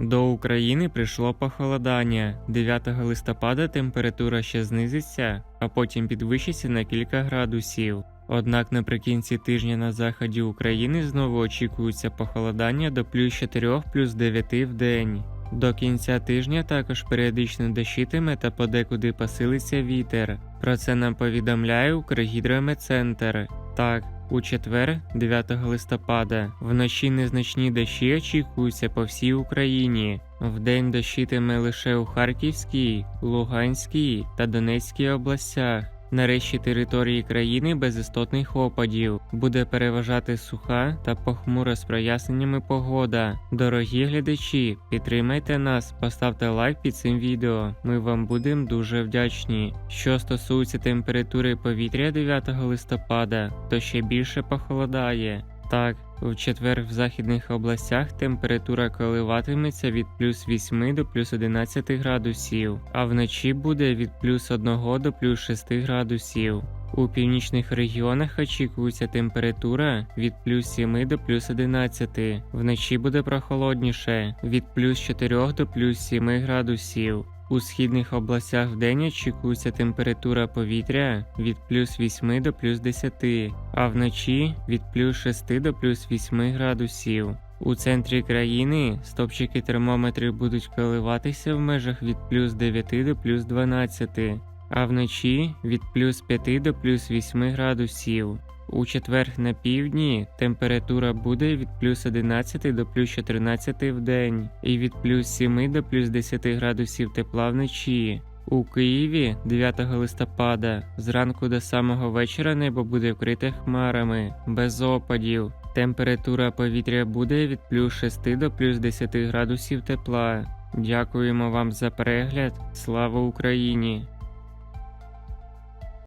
До України прийшло похолодання. 9 листопада температура ще знизиться, а потім підвищиться на кілька градусів. Однак наприкінці тижня на заході України знову очікується похолодання до плюс 4 плюс 9 в день. До кінця тижня також періодично дощитиме та подекуди посилиться вітер. Про це нам повідомляє Укргідрометцентр. Так, у четвер, 9 листопада, вночі незначні дощі очікуються по всій Україні. Вдень дощитиме лише у Харківській, Луганській та Донецькій областях. На решті території країни без істотних опадів буде переважати суха та похмура з проясненнями погода. Дорогі глядачі, підтримайте нас, поставте лайк під цим відео. Ми вам будемо дуже вдячні. Що стосується температури повітря 9 листопада, то ще більше похолодає. Так, в четвер в західних областях температура коливатиметься від плюс 8 до плюс 11 градусів, а вночі буде від плюс 1 до плюс 6 градусів. У північних регіонах очікується температура від плюс 7 до плюс 11. Вночі буде прохолодніше від плюс 4 до плюс 7 градусів. У східних областях вдень очікується температура повітря від плюс 8 до плюс 10, а вночі від плюс 6 до плюс 8 градусів. У центрі країни стопчики термометрів будуть коливатися в межах від плюс 9 до плюс 12, а вночі від плюс 5 до плюс 8 градусів. У четвер на півдні температура буде від плюс 11 до плюс 14 в день і від плюс 7 до плюс 10 градусів тепла вночі. У Києві 9 листопада зранку до самого вечора небо буде вкрите хмарами, без опадів. Температура повітря буде від плюс 6 до плюс 10 градусів тепла. Дякуємо вам за перегляд. Слава Україні!